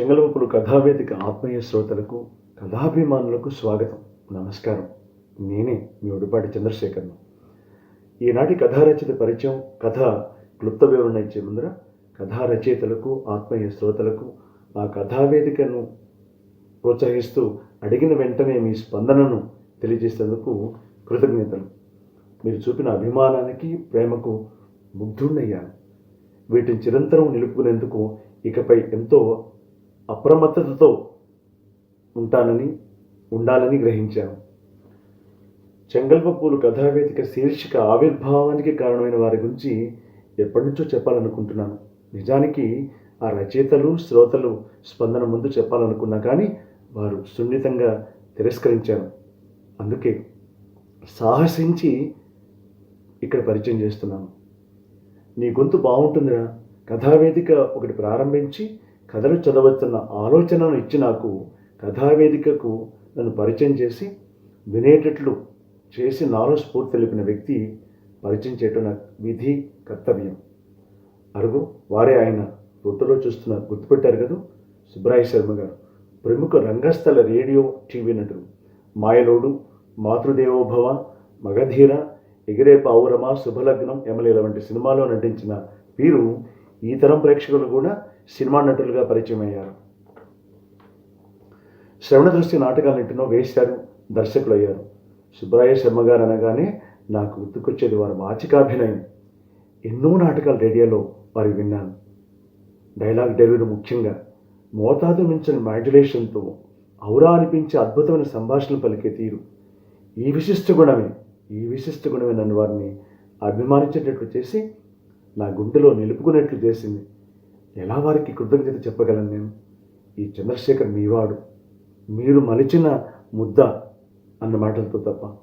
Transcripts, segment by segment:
చెంగలవపుడు కథావేదిక ఆత్మీయ శ్రోతలకు కథాభిమానులకు స్వాగతం. నమస్కారం. నేనే మీ ఉడిపాటి చంద్రశేఖర్ను. ఈనాటి కథారచిత పరిచయం కథ క్లుప్త వివరణ ఇచ్చే ముందర కథా రచయితలకు ఆత్మీయ శ్రోతలకు ఆ కథావేదికను ప్రోత్సహిస్తూ అడిగిన వెంటనే మీ స్పందనను తెలియజేసేందుకు కృతజ్ఞతలు. మీరు చూపిన అభిమానానికి ప్రేమకు ముగ్ధుణ్ణయ్యాను. వీటిని చిరంతరం నిలుపుకునేందుకు ఇకపై ఎంతో అప్రమత్తతతో ఉంటానని ఉండాలని గ్రహించాను. చెంగల్పప్పులు కథావేదిక శీర్షిక ఆవిర్భావానికి కారణమైన వారి గురించి ఎప్పటి నుంచో చెప్పాలనుకుంటున్నాను. నిజానికి ఆ రచయితలు శ్రోతలు స్పందన ముందు చెప్పాలనుకున్నా కానీ వారు సున్నితంగా తిరస్కరించాను అందుకే సాహసించి ఇక్కడ పరిచయం చేస్తున్నాను. నీ గొంతు బాగుంటుందిరా. కథావేదిక ఒకటి ప్రారంభించి కథలు చదవచ్చన్న ఆలోచనను ఇచ్చి నాకు కథావేదికకు నన్ను పరిచయం చేసి వినేటట్లు చేసి నాలో స్ఫూర్తి తెలిపిన వ్యక్తి పరిచయం చేయటం నా విధి కర్తవ్యం. అరుగు వారే ఆయన ఫోటోలో చూస్తున్న గుర్తుపెట్టారు కదా? సుబ్రాయ శర్మ గారు. ప్రముఖ రంగస్థల రేడియో టీవీ నటుడు. మాయలోడు మాతృదేవోభవ మగధీర ఎగిరే పావురమ శుభలగ్నం ఎమలేల వంటి సినిమాలో నటించిన వీరు ఈ తరం ప్రేక్షకులు కూడా సినిమా నటులుగా పరిచయం అయ్యారు శ్రవణ దృష్టి నాటకాలు ఎన్నో వేశారు దర్శకులు అయ్యారు సుబ్బరాయ శర్మ గారు అనగానే నాకు గుర్తుకొచ్చేది వారి వాచికాభినయం ఎన్నో నాటకాలు రేడియోలో వారి విన్నాను. డైలాగ్ డెలివరీ ముఖ్యంగా మోతాదు మించిన మాడ్యులేషన్తో ఔరా అనిపించే అద్భుతమైన సంభాషణలు పలికే తీరు. ఈ విశిష్ట గుణమే ఈ విశిష్ట గుణమే నన్ను వారిని అభిమానించేటట్లు చేసి నా గుండెలో నిలుపుకునేట్లు చేసింది. ఎలా వారికి కృతజ్ఞత చెప్పగలను నేను? ఈ చంద్రశేఖర్ మీవాడు. మీరు మలిచిన ముద్ద అన్న మాటలతో తప్ప.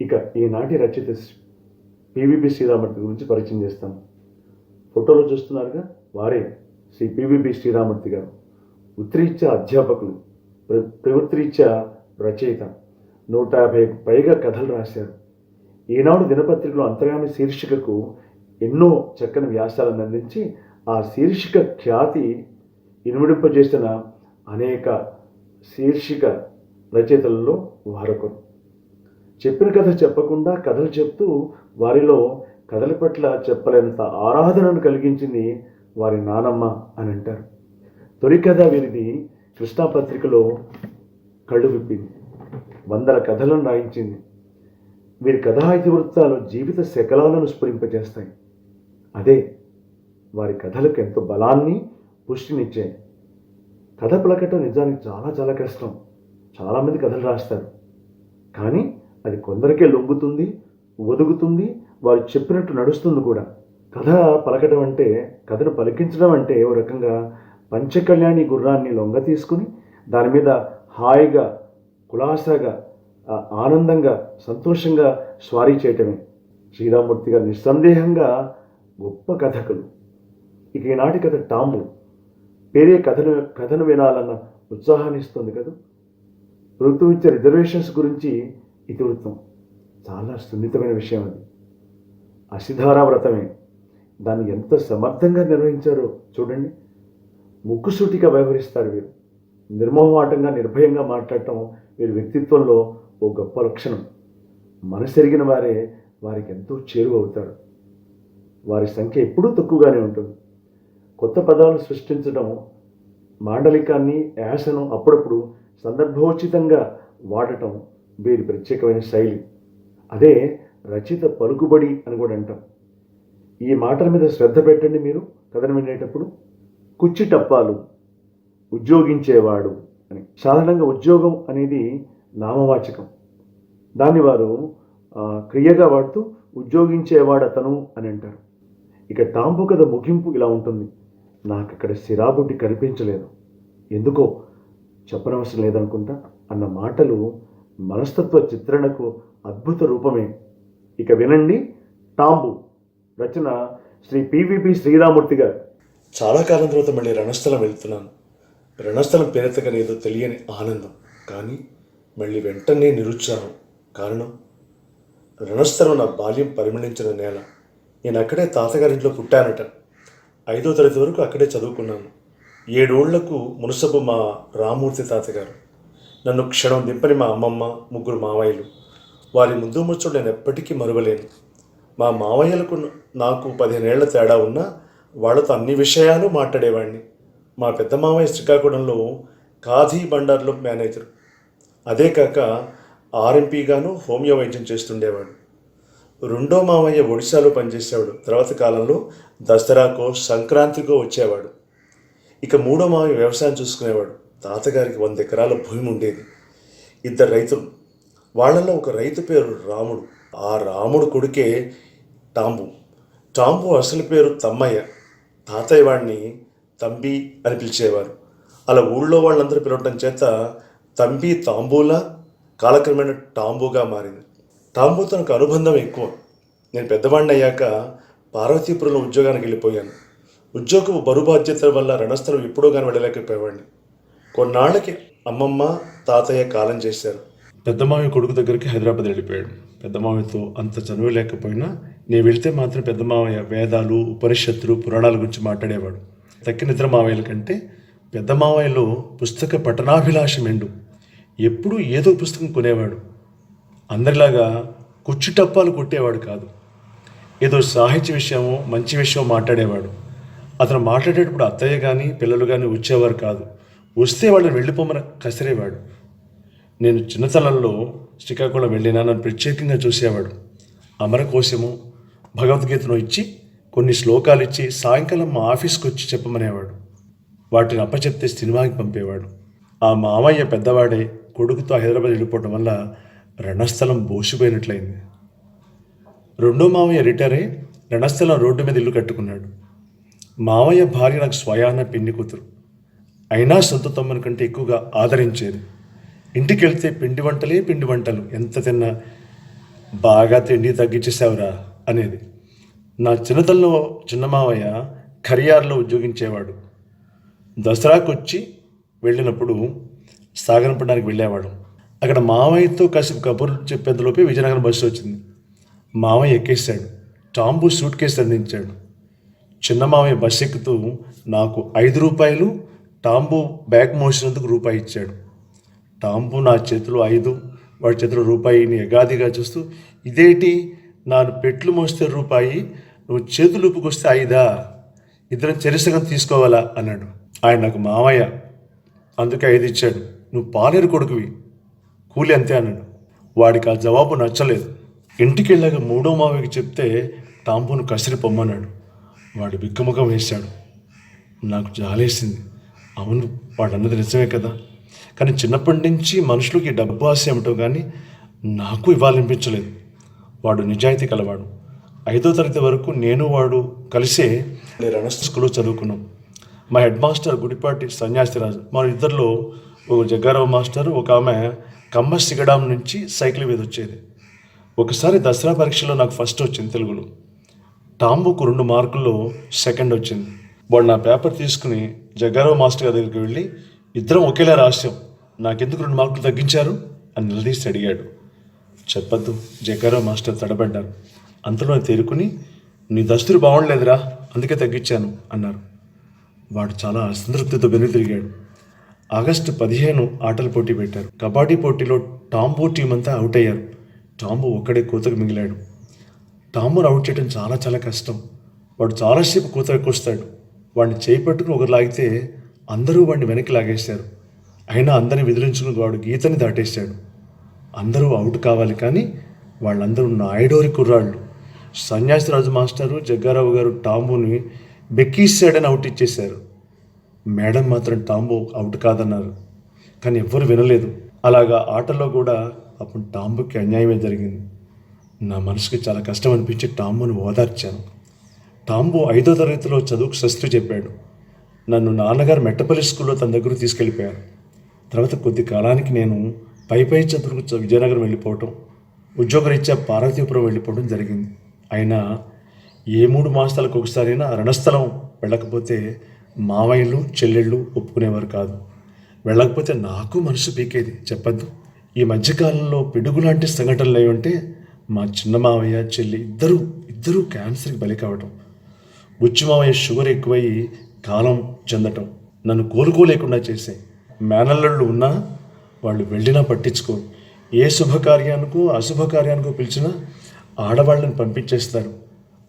ఇక ఈనాటి రచయిత పివిపి శ్రీరామూర్తి గురించి పరిచయం చేస్తాను. ఫోటోలో చూస్తున్నారుగా? వారే శ్రీ పివిపి శ్రీరామూర్తి గారు. వృత్తిరీత్యా అధ్యాపకులు. ప్ర- ప్రవృత్తిరీత్యా రచయిత. నూట యాభై పైగా కథలు రాశారు. ఈనాడు దినపత్రికలో అంతర్యామి శీర్షికకు ఎన్నో చక్కని వ్యాసాలను అందించి ఆ శీర్షిక ఖ్యాతి ఇనుమడింపజేసిన అనేక శీర్షిక రచయితలలో వారొకరు. చెప్పిన కథ చెప్పకుండా కథలు చెప్తూ వారిలో కథల పట్ల చెప్పలేనంత ఆరాధనను కలిగించింది వారి నానమ్మ అని అంటారు. తొలి కథ వీరిది కృష్ణా పత్రికలో కళ్ళు విప్పింది. వందల కథలను రాయించింది. వీరి కథా ఇతివృత్తాలు జీవిత శకలాలను స్ఫురింపజేస్తాయి. అదే వారి కథలకు ఎంతో బలాన్ని పుష్టినిచ్చే. కథ పలకటం నిజానికి చాలా చాలా కష్టం. చాలామంది కథలు రాస్తారు. కానీ అది కొందరికే లొంగుతుంది ఒదుగుతుంది వారు చెప్పినట్టు నడుస్తుంది కూడా. కథ పలకటం అంటే కథను పలికించడం అంటే ఓ రకంగా పంచకళ్యాణి గుర్రాన్ని లొంగ తీసుకుని దాని మీద హాయిగా కులాసాగా ఆనందంగా సంతోషంగా స్వారీ చేయటమే. శ్రీరామూర్తి గారు నిస్సందేహంగా గొప్ప కథకులు. ఇక ఈనాటి కథ టాంబు పేరే కథను కథను వినాలన్న ఉత్సాహాన్ని ఇస్తుంది కదా? ప్రభుత్వం ఇచ్చే రిజర్వేషన్స్ గురించి ఇతివృత్తం. చాలా సున్నితమైన విషయం అది. అసిధారా వ్రతమే. దాన్ని ఎంత సమర్థంగా నిర్వహించారో చూడండి. ముక్కుసూటిగా వ్యవహరిస్తారు వీరు. నిర్మోహమాటంగా నిర్భయంగా మాట్లాడటం వీరి వ్యక్తిత్వంలో ఓ గొప్ప లక్షణం. మనసెరిగిన వారే వారికి ఎంతో చేరువవుతారు అవుతారు. వారి సంఖ్య ఎప్పుడూ తక్కువగానే ఉంటుంది. కొత్త పదాలు సృష్టించడం మాండలికాన్ని యాసను అప్పుడప్పుడు సందర్భోచితంగా వాడటం వీరి ప్రత్యేకమైన శైలి. అదే రచిత పలుకుబడి అని కూడా అంటాం. ఈ మాటల మీద శ్రద్ధ పెట్టండి మీరు కథను వినేటప్పుడు. కుచ్చి టప్పాలు ఉద్యోగించేవాడు అని. సాధారణంగా ఉద్యోగం అనేది నామవాచకం. దాన్ని వారు క్రియగా వాడుతూ ఉద్యోగించేవాడు అతను అని అంటారు. ఇక టాంబు కథ ముగింపు ఇలా ఉంటుంది. నాకు ఇక్కడ సిరాబుడ్డి కనిపించలేదు. ఎందుకో చెప్పనవసరం లేదనుకుంటా? అన్న మాటలు మనస్తత్వ చిత్రణకు అద్భుత రూపమే. ఇక వినండి టాంబు రచన శ్రీ పివిపి శ్రీరామూర్తి గారు. చాలా కాలం తర్వాత మళ్ళీ రణస్థలం వెళ్తున్నాను. రణస్థలం పేరెత్తకనేదో తెలియని ఆనందం. కానీ మళ్ళీ వెంటనే నిరుత్సాహం. కారణం? రణస్థలం నా బాల్యం పరిమళించిన నేల. నేను అక్కడే తాతగారింట్లో పుట్టానట. ఐదో తరగతి వరకు అక్కడే చదువుకున్నాను. ఏడోళ్ళకు మునసబు మా రామూర్తి తాతగారు. నన్ను క్షణం దింపని మా అమ్మమ్మ ముగ్గురు మావయ్యలు. వారి ముందు ముచ్చడు నేను ఎప్పటికీ మరువలేను. మా మావయ్యలకు నాకు పదిహేనేళ్ళ తేడా ఉన్నా వాళ్ళతో అన్ని విషయాలు మాట్లాడేవాడిని మా పెద్ద మావయ్య శ్రీకాకుళంలో ఖాదీ బండార్లో మేనేజర్. అదే కాక ఆర్ఎంపీగాను హోమియో వైద్యం చేస్తుండేవాడు. రెండో మామయ్య ఒడిశాలో పనిచేసేవాడు. తర్వాత కాలంలో దసరాకో సంక్రాంతికో వచ్చేవాడు. ఇక మూడో మామయ్య వ్యవసాయం చూసుకునేవాడు. తాతగారికి వంద ఎకరాల భూమి ఉండేది. ఇద్దరు రైతులు. వాళ్ళలో ఒక రైతు పేరు రాముడు. ఆ రాముడు కొడుకే టాంబు. టాంబు అసలు పేరు తమ్మయ్య. తాతయ్య వాడిని తంబి అని పిలిచేవారు. అలా ఊళ్ళో వాళ్ళందరూ పిలవటం చేత తంబి తాంబూలా కాలక్రమేణా టాంబుగా మారింది. తాంబూతో నాకు అనుబంధం ఎక్కువ. నేను పెద్దవాడిని అయ్యాక పార్వతీపురంలో ఉద్యోగానికి వెళ్ళిపోయాను. ఉద్యోగపు బరువు బాధ్యతల వల్ల రణస్థలం ఎప్పుడో కానీ వెళ్ళలేకపోయేవాడిని కొన్నాళ్ళకి అమ్మమ్మ తాతయ్య కాలం చేశారు. పెద్ద కొడుకు దగ్గరికి హైదరాబాద్ వెళ్ళిపోయాడు. పెద్ద మామయ్యతో అంత చదువు లేకపోయినా నేను వెళ్తే మాత్రం పెద్ద మామయ్య వేదాలు ఉపనిషత్తులు పురాణాల గురించి మాట్లాడేవాడు. తక్కిన ఇతర మావయ్యల కంటే పెద్ద మావయ్యలో పుస్తక పఠనాభిలాష మెండు. ఎప్పుడూ ఏదో పుస్తకం కొనేవాడు. అందరిలాగా కుచ్చుటప్పాలు కొట్టేవాడు కాదు. ఏదో సాహిత్య విషయమో మంచి విషయం మాట్లాడేవాడు. అతను మాట్లాడేటప్పుడు అత్తయ్య కానీ పిల్లలు కానీ వచ్చేవారు కాదు. వస్తే వాళ్ళని వెళ్ళిపోమని కసిరేవాడు. నేను చిన్నతనంలో శ్రీకాకుళం వెళ్ళినా నన్ను ప్రత్యేకంగా చూసేవాడు. అమరకోశము భగవద్గీతను ఇచ్చి కొన్ని శ్లోకాలు ఇచ్చి సాయంకాలం మా ఆఫీస్కి వచ్చి చెప్పమనేవాడు. వాటిని అప్పచెప్తే సినిమాకి పంపేవాడు. ఆ మామయ్య పెద్దవాడే కొడుకుతో హైదరాబాద్ వెళ్ళిపోవడం వల్ల రణస్థలం బోసిపోయినట్లయింది. రెండో మామయ్య రిటైర్ అయి రణస్థలం రోడ్డు మీద ఇల్లు కట్టుకున్నాడు. మావయ్య భార్య నాకు స్వయాన పిన్ని కూతురు. అయినా సొంత తమ్ముని కంటే ఎక్కువగా ఆదరించేది. ఇంటికి వెళ్తే పిండి వంటలే పిండి వంటలు. ఎంత తిన్నా బాగా తిండి తగ్గించేసావురా అనేది. నా చిన్నతనంలో చిన్న మావయ్య ఖరియార్లో ఉద్యోగించేవాడు. దసరాకు వచ్చి వెళ్ళినప్పుడు సాగనంపడానికి వెళ్ళేవాడు అక్కడ మావయ్యతో కాసేపు కబుర్లు చెప్పేంతలోపే విజయనగరం బస్సు వచ్చింది. మావయ్య ఎక్కేశాడు. టాంబు సూట్ కేసు అందించాడు. చిన్న మావయ్య బస్ ఎక్కుతూ నాకు ఐదు రూపాయలు టాంబు బ్యాగ్ మోసినందుకు రూపాయి ఇచ్చాడు. టాంబు నా చేతిలో ఐదు వాడి చేతిలో రూపాయిని ఎగాదిగా చూస్తూ ఇదేంటి? నాను పెట్లు మోస్తే రూపాయి నువ్వు చేతులు ఊపుకొస్తే ఐదా? ఇద్దరం చెరిసగం తీసుకోవాలా? అన్నాడు. ఆయన నాకు మావయ్య అందుకే ఐదు ఇచ్చాడు. నువ్వు పాలేరు కొడుకువి. కూలి అంతే అన్నాడు. వాడికి ఆ జవాబు నచ్చలేదు. ఇంటికి వెళ్ళాక మూడో మావయ్యకి చెప్తే టాంపును కసిరి పొమ్మన్నాడు. వాడు బిక్కముఖం వేశాడు. నాకు జాలేసింది. అవును వాడు అన్నది నిజమే కదా. కానీ చిన్నప్పటి నుంచి మనుషులకి డబ్బు ఆశ ఏమిటో కానీ నాకు ఇవ్వాలనిపించలేదు. వాడు నిజాయితీ కలవాడు. ఐదో తరగతి వరకు నేను వాడు కలిసే రణస్ స్కూల్లో చదువుకున్నాం. మా హెడ్ మాస్టర్ గుడిపాటి సన్యాసిరాజు. మా ఇద్దరిలో ఒక జగ్గారావు మాస్టర్ ఒక ఆమె కమ్మ సిగడాం నుంచి సైకిల్ మీద వచ్చేది. ఒకసారి దసరా పరీక్షలో నాకు ఫస్ట్ వచ్చింది తెలుగులో. టాంబుకు రెండు మార్కుల్లో సెకండ్ వచ్చింది. వాడు నా పేపర్ తీసుకుని జగ్గారావు మాస్టర్ గారి దగ్గరికి వెళ్ళి ఇద్దరం ఒకేలా రాశాం. నాకెందుకు రెండు మార్కులు తగ్గించారు? అని నిలదీసి అడిగాడు. చెప్పద్దు. జగ్గారావు మాస్టర్ తడబడ్డారు. అంతలో తేరుకుని నీ దస్తులు బాగుండలేదురా. అందుకే తగ్గించాను అన్నారు. వాడు చాలా అసంతృప్తితో వెనుతిరిగాడు ఆగస్టు పదిహేను ఆటల పోటీ పెట్టారు. కబడ్డీ పోటీలో టాంబో టీం అంతా అవుట్ అయ్యారు. టాంబో ఒక్కడే కూతకు మిగిలాడు. టాంబోను అవుట్ చేయడం చాలా చాలా కష్టం. వాడు చాలాసేపు కూత వస్తాడు. వాడిని చేపట్టుకుని ఒకరు లాగితే అందరూ వాడిని వెనక్కి లాగేశారు అయినా అందరిని విదిలించుకుని వాడు గీతని దాటేశాడు. అందరూ అవుట్ కావాలి కానీ వాళ్ళందరూ నాయడోరి కుర్రాళ్ళు. సన్యాసిరాజు మాస్టరు జగ్గారావు గారు టాంబుని బెక్కీసాడని అవుట్ ఇచ్చేశారు. మేడం మాత్రం టాంబు అవుట్ కాదన్నారు. కానీ ఎవ్వరు వినలేదు. అలాగా ఆటలో కూడా అప్పుడు టాంబుకి అన్యాయమే జరిగింది. నా మనసుకి చాలా కష్టం అనిపించి టాంబును ఓదార్చాను. టాంబు ఐదో తరగతిలో చదువుకు శస్త్రి చెప్పాడు. నన్ను నాన్నగారు మెట్టపల్లి స్కూల్లో తన దగ్గర తీసుకెళ్ళిపోయారు. తర్వాత కొద్ది కాలానికి నేను పై పై చదువుకు విజయనగరం వెళ్ళిపోవటం ఉద్యోగరీత్యా పార్వతీపురం వెళ్ళిపోవడం జరిగింది. అయినా ఏ మూడు మాసాలకు ఒకసారైనా రణస్థలం వెళ్ళకపోతే మావయ్యలు చెల్లెళ్ళు ఒప్పుకునేవారు కాదు. వెళ్ళకపోతే నాకు మనసు పీకేది. చెప్పద్దు. ఈ మధ్యకాలంలో పిడుగు లాంటి సంఘటనలు అయి ఉంటే మా చిన్న మావయ్య చెల్లి ఇద్దరు ఇద్దరూ క్యాన్సర్కి బలి కావటం. బుచ్చి మావయ్య షుగర్ ఎక్కువయ్యి కాలం చెందటం. నన్ను కోలుకోలేకుండా చేసే. మేనల్లుళ్ళు ఉన్నా వాళ్ళు వెళ్ళినా పట్టించుకో ఏ శుభకార్యానికో అశుభకార్యానికో పిలిచినా ఆడవాళ్ళని పంపించేస్తారు.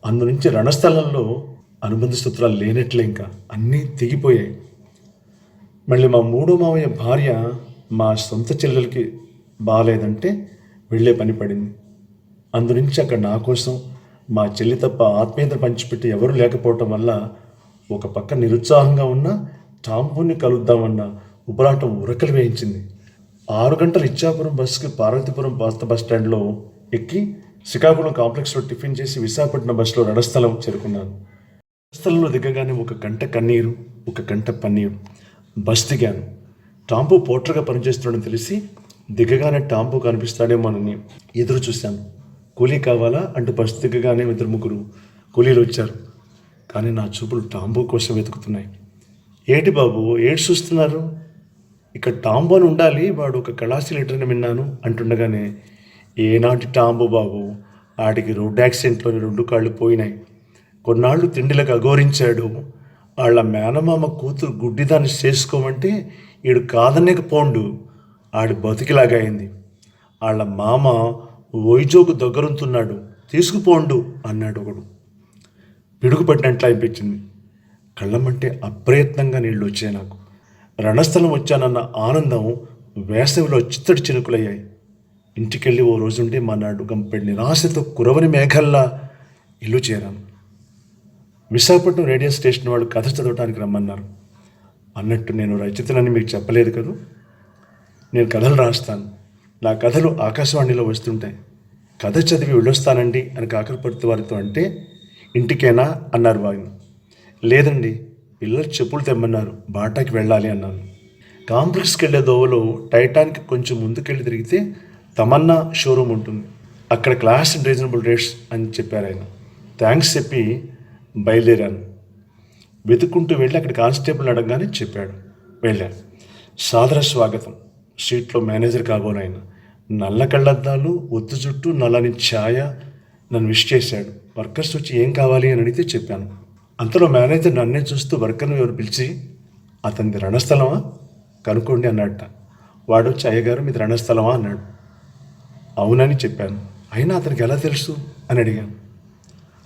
అందు నుంచి రణస్థలంలో అనుబంధ సూత్రాలు లేనట్లే ఇంకా. అన్నీ తెగిపోయాయి. మళ్ళీ మా మూడో మావయ్య భార్య మా సొంత చెల్లెలకి బాగాలేదంటే వెళ్ళే పని పడింది. అందునుంచి అక్కడ నా కోసం మా చెల్లి తప్ప ఆత్మీయత పంచిపెట్టి ఎవరు లేకపోవటం వల్ల ఒక పక్క నిరుత్సాహంగా ఉన్న టాంపూని కలుద్దామన్న ఉపరాటం ఉరకలు వేయించింది. ఆరు గంటల ఇచ్చాపురం బస్సుకి పార్వతీపురం బస్ స్టాండ్లో ఎక్కి శ్రీకాకుళం కాంప్లెక్స్లో టిఫిన్ చేసి విశాఖపట్నం బస్సులో రణస్థలం చేరుకున్నాను. స్థలంలో దిగగానే ఒక గంట కన్నీరు ఒక గంట పన్నీరు బస్ దిగాను టాంపు పోటర్గా పనిచేస్తున్నాడని తెలిసి దిగగానే టాంపు కనిపిస్తాడేమోనని ఎదురు చూశాను కూలీ కావాలా? అంటూ బస్ దిగగానే ఇద్దరు ముగ్గురు కూలీలు వచ్చారు. కానీ నా చూపులు టాంబు కోసం వెతుకుతున్నాయి. ఏటి బాబు ఏడు చూస్తున్నారు? ఇక్కడ టాంబు అని ఉండాలి వాడు ఒక కళాశీ లీటర్ని విన్నాను అంటుండగానే ఏనాటి టాంబు బాబు ఆడికి రోడ్ యాక్సిడెంట్లోని రెండు కాళ్ళు పోయినాయి. కొన్నాళ్ళు తిండిలకు అఘోరించాడు. వాళ్ళ మేనమామ కూతురు గుడ్డిదాన్ని చేసుకోమంటే ఈడు కాదనేకపోండు. ఆడి బతికిలాగా అయింది. వాళ్ళ మామ వైజోకు దగ్గరుంటున్నాడు. తీసుకుపోండు అన్నాడు ఒకడు. పిడుగుపట్టినట్లు అనిపించింది. కళ్ళమంటే అప్రయత్నంగా నీళ్ళు వచ్చాయి నాకు. రణస్థలం వచ్చానన్న ఆనందం వేసవిలో చిత్తడి చినుకులయ్యాయి. ఇంటికెళ్ళి ఓ రోజుంటే మా నాడు గంపెడి నిరాశతో కురవని మేఘల్లా ఇల్లు చేరాను. విశాఖపట్నం రేడియో స్టేషన్ వాళ్ళు కథ చదవడానికి రమ్మన్నారు. అన్నట్టు నేను రచయితనని మీకు చెప్పలేదు కదూ? నేను కథలు రాస్తాను. నా కథలు ఆకాశవాణిలో వస్తుంటాయి. కథ చదివి వెళ్ళొస్తానండి అని కాకరపడుతు వారితో అంటే ఇంటికేనా? అన్నారు వారిని. లేదండి పిల్లలు చెప్పులు తెమ్మన్నారు. బాటాకి వెళ్ళాలి అన్నాను. కాంప్లెక్స్కి వెళ్ళే దోవలో టైటానిక్ కొంచెం ముందుకెళ్ళి తిరిగితే తమన్నా షోరూమ్ ఉంటుంది. అక్కడ క్లాస్ అండ్ రీజనబుల్ రేట్స్ అని చెప్పారు ఆయన. థ్యాంక్స్ చెప్పి బయలుదేరాను. వెతుక్కుంటూ వెళ్ళి అక్కడ కానిస్టేబుల్ అడగగానే చెప్పాడు. వెళ్ళాను సాదర స్వాగతం. సీట్లో మేనేజర్ కాబోనాయన నల్ల కళ్ళద్దాలు ఒత్తు చుట్టూ నల్లని ఛాయ నన్ను విష్ చేశాడు. వర్కర్స్ వచ్చి ఏం కావాలి అని అడిగితే చెప్పాను. అంతలో మేనేజర్ నన్నే చూస్తూ వర్కర్ను ఎవరు పిలిచి అతనిది రణస్థలమా? కనుక్కోండి అన్నట్ట వాడు వచ్చి అయ్యగారు మీది రణస్థలమా? అన్నాడు. అవునని చెప్పాను. అయినా అతనికి ఎలా తెలుసు? అని అడిగాను.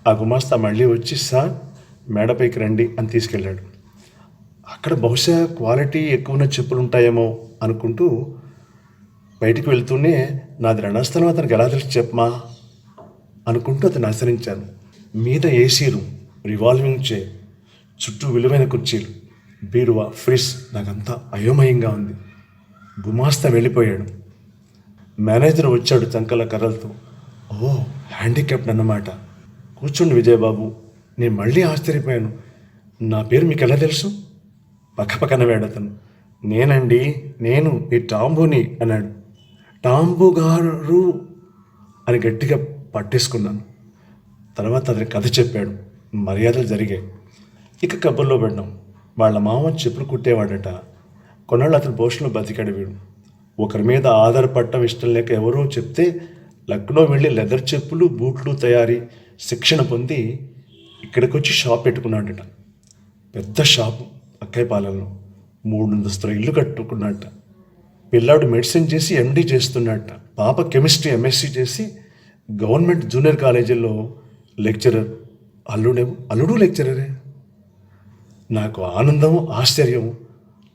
ఆ గుమాస్తా మళ్ళీ వచ్చి సార్ మేడపైకి రండి అని తీసుకెళ్ళాడు. అక్కడ బహుశా క్వాలిటీ ఎక్కువ ఉన్న చెప్పులు ఉంటాయేమో అనుకుంటూ బయటికి వెళ్తూనే నాది రణస్థలం అతనికి ఎలా తెలిసి చెప్పమా? అనుకుంటూ అతను ఆశ్రయించాను. మీద ఏసీ రూమ్ రివాల్వింగ్ చైర్ చుట్టూ విలువైన కుర్చీలు బీరువా ఫ్రిజ్ నాకంతా అయోమయంగా ఉంది. గుమాస్తా వెళ్ళిపోయాడు. మేనేజర్ వచ్చాడు చంకల కర్రలతో. ఓ హ్యాండిక్యాప్డ్ అన్నమాట కూర్చుండు విజయబాబు నేను మళ్ళీ ఆశ్చర్యపోయాను. నా పేరు మీకు ఎలా తెలుసు పక్కపక్కన వేడతను. నేనండి నేను ఈ టాంబుని అన్నాడు. టాంబు గారు అని గట్టిగా పట్టేసుకున్నాను. తర్వాత అతని కథ చెప్పాడు. మర్యాదలు జరిగాయి. ఇక కబుర్లో పడ్డాం. వాళ్ళ మామ చెప్పులు కుట్టేవాడట. కొన్నాళ్ళు అతని పోషణలో బతికాడు వీడు. ఒకరి మీద ఆధారపడటం ఇష్టం లేక ఎవరో చెప్తే లక్నో వెళ్ళి లెదర్ చెప్పులు బూట్లు తయారీ శిక్షణ పొంది ఇక్కడికి వచ్చి షాప్ పెట్టుకున్నాడట. పెద్ద షాపు అక్కయ్యపాలెంలో మూడు అంతస్తుల ఇల్లు కట్టుకున్నట్ట పిల్లాడు మెడిసిన్ చేసి ఎండి చేస్తున్నట్ట పాప కెమిస్ట్రీ ఎంఎస్సీ చేసి గవర్నమెంట్ జూనియర్ కాలేజీలో లెక్చరర్. అల్లుడేమో అల్లుడు లెక్చరరే. నాకు ఆనందం ఆశ్చర్యం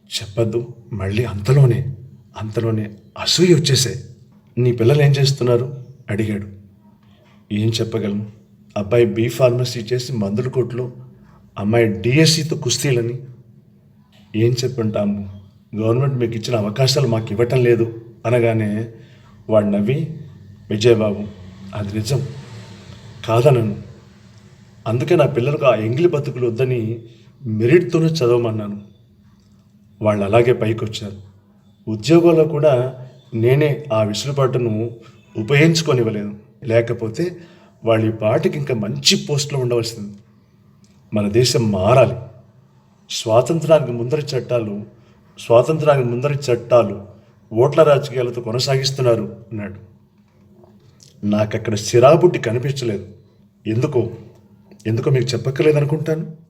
చెప్పద్దు. మళ్ళీ అంతలోనే అంతలోనే అసూయ వచ్చేసే నీ పిల్లలు ఏం చేస్తున్నారు? అడిగాడు. ఏం చెప్పగలను? అబ్బాయి బీ ఫార్మసీ చేసి మందుల కొట్లు అమ్మాయి డిఎస్సితో కుస్తీలని ఏం చెప్పంటాము? గవర్నమెంట్ మీకు ఇచ్చిన అవకాశాలు మాకు ఇవ్వటం లేదు అనగానే వాడు నవ్వి విజయబాబు అది నిజం కాదనను. అందుకే నా పిల్లలకు ఆ ఎంగిలి బతుకులు వద్దని మెరిట్తోనే చదవమన్నాను. వాళ్ళు అలాగే పైకి వచ్చారు ఉద్యోగంలో కూడా నేనే ఆ విసులుబాటును ఉపయోగించుకొనివ్వలేదు. లేకపోతే వాళ్ళ ఈ పాటికి ఇంకా మంచి పోస్టులో ఉండవలసింది. మన దేశం మారాలి. స్వాతంత్రానికి ముందరి చట్టాలు స్వాతంత్రానికి ముందరి చట్టాలు ఓట్ల రాజకీయాలతో కొనసాగిస్తున్నారు అన్నాడు. నాకు అక్కడ సిరాబుడ్డి కనిపించలేదు. ఎందుకో? ఎందుకో మీకు చెప్పక్కర్లేదనుకుంటాను?